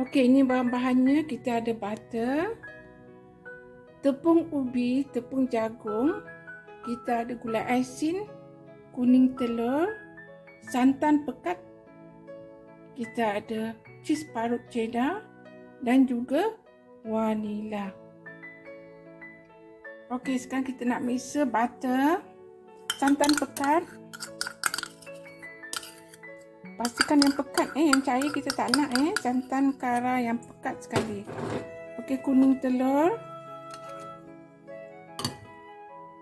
Okey, ini bahan-bahannya. Kita ada butter, tepung ubi, tepung jagung, kita ada gula asin, kuning telur, santan pekat, kita ada cheese parut cheddar dan juga vanila. Okey, sekarang kita nak mixer butter, santan pekat, pastikan yang pekat eh yang cair kita tak nak eh. Santan kara yang pekat sekali. Okey kuning telur.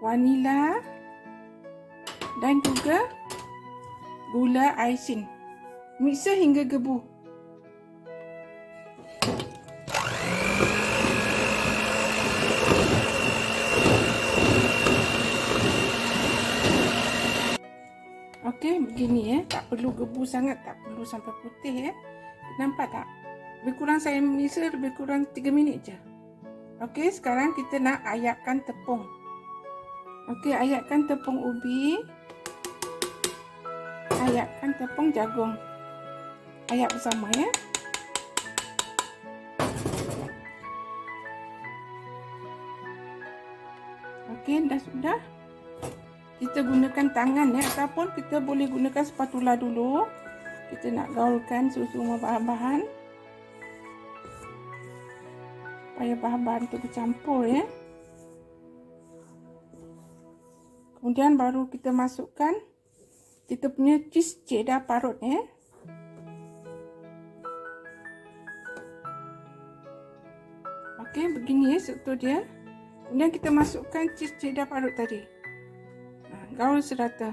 Vanila. Dan juga gula aisin mixer hingga gebu begini ya. Tak perlu gebu sangat, tak perlu sampai putih ya. Nampak tak? Lebih kurang saya mixer lebih kurang 3 minit je. Okey, sekarang kita nak ayatkan tepung. Okey, ayatkan tepung ubi. Ayatkan tepung jagung. Ayat bersama ya. Okey, dah sudah kita gunakan tangan ya ataupun kita boleh gunakan spatula dulu. Kita nak gaulkan semua bahan-bahan. Supaya bahan-bahan itu bercampur ya kemudian baru kita masukkan kita punya cheese cheddar parut ya Okey, begini ya struktur dia. Kemudian kita masukkan cheese cheddar parut tadi gaul serata.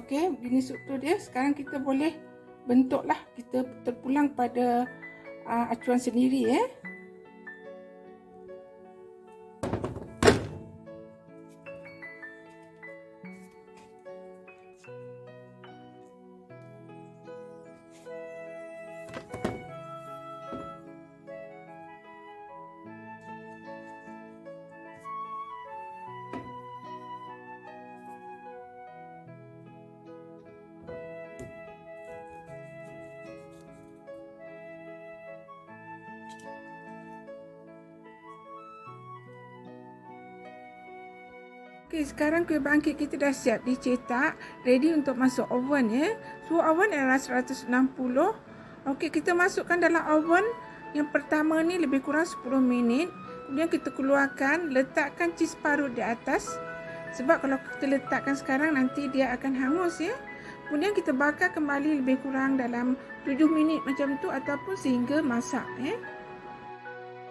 Okey, begini struktur dia. Sekarang kita boleh bentuklah kita terpulang pada uh, acuan sendiri. Eh. Okey, sekarang kuih bangkit kita dah siap dicetak, ready untuk masuk oven ya. Suhu oven adalah 160. Okey, kita masukkan dalam oven yang pertama ni lebih kurang 10 minit. Kemudian kita keluarkan, letakkan cheese parut di atas. Sebab kalau kita letakkan sekarang nanti dia akan hangus ya. Kemudian kita bakar kembali lebih kurang dalam 7 minit macam tu ataupun sehingga masak ya.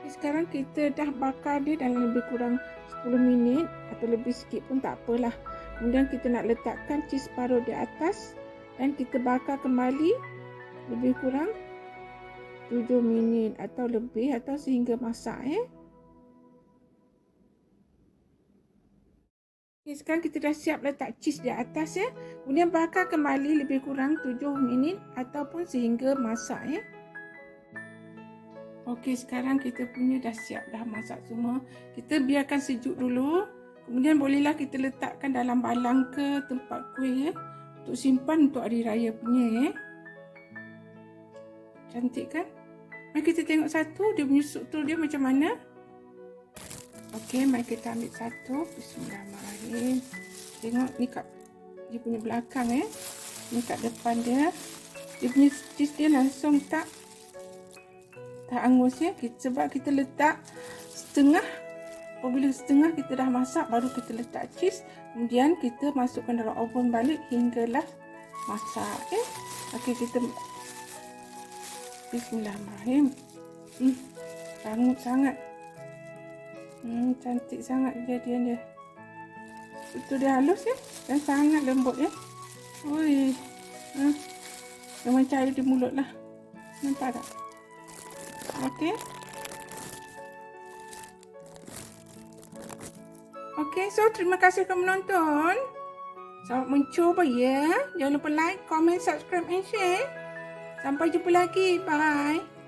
Sekarang kita dah bakar dia dalam lebih kurang 10 minit atau lebih sikit pun tak apalah. Kemudian kita nak letakkan cheese paruh di atas dan kita bakar kembali lebih kurang 7 minit atau lebih atau sehingga masak ya. Okay, sekarang kita dah siap letak cheese di atas ya. Kemudian bakar kembali lebih kurang 7 minit ataupun sehingga masak ya. Okey, sekarang kita punya dah siap dah masak semua. Kita biarkan sejuk dulu. Kemudian bolehlah kita letakkan dalam balang ke tempat kuih ya. Untuk simpan untuk hari raya punya ya. Cantik kan? Mari kita tengok satu dia punya struktur dia macam mana. Okey, mari kita ambil satu. Bismillahirrahmanirrahim. Tengok ni kat dia punya belakang ya. Ni kat depan dia. Dia punya cheese dia langsung tak tak angus ya sebab kita letak setengah. Apabila setengah kita dah masak baru kita letak cheese. Kemudian kita masukkan dalam oven balik hinggalah masak ya okey kita bismillahirrahmanirrahim. Hmm rangut sangat. Hmm cantik sangat jadian dia. Itu dia halus ya? Dan sangat lembut ya? Oi hmm. memang cair di mulut lah nampak tak Okey. Okey, so terima kasih kerana menonton. Selamat mencuba ya. Jangan lupa like, comment, subscribe and share. Sampai jumpa lagi. Bye.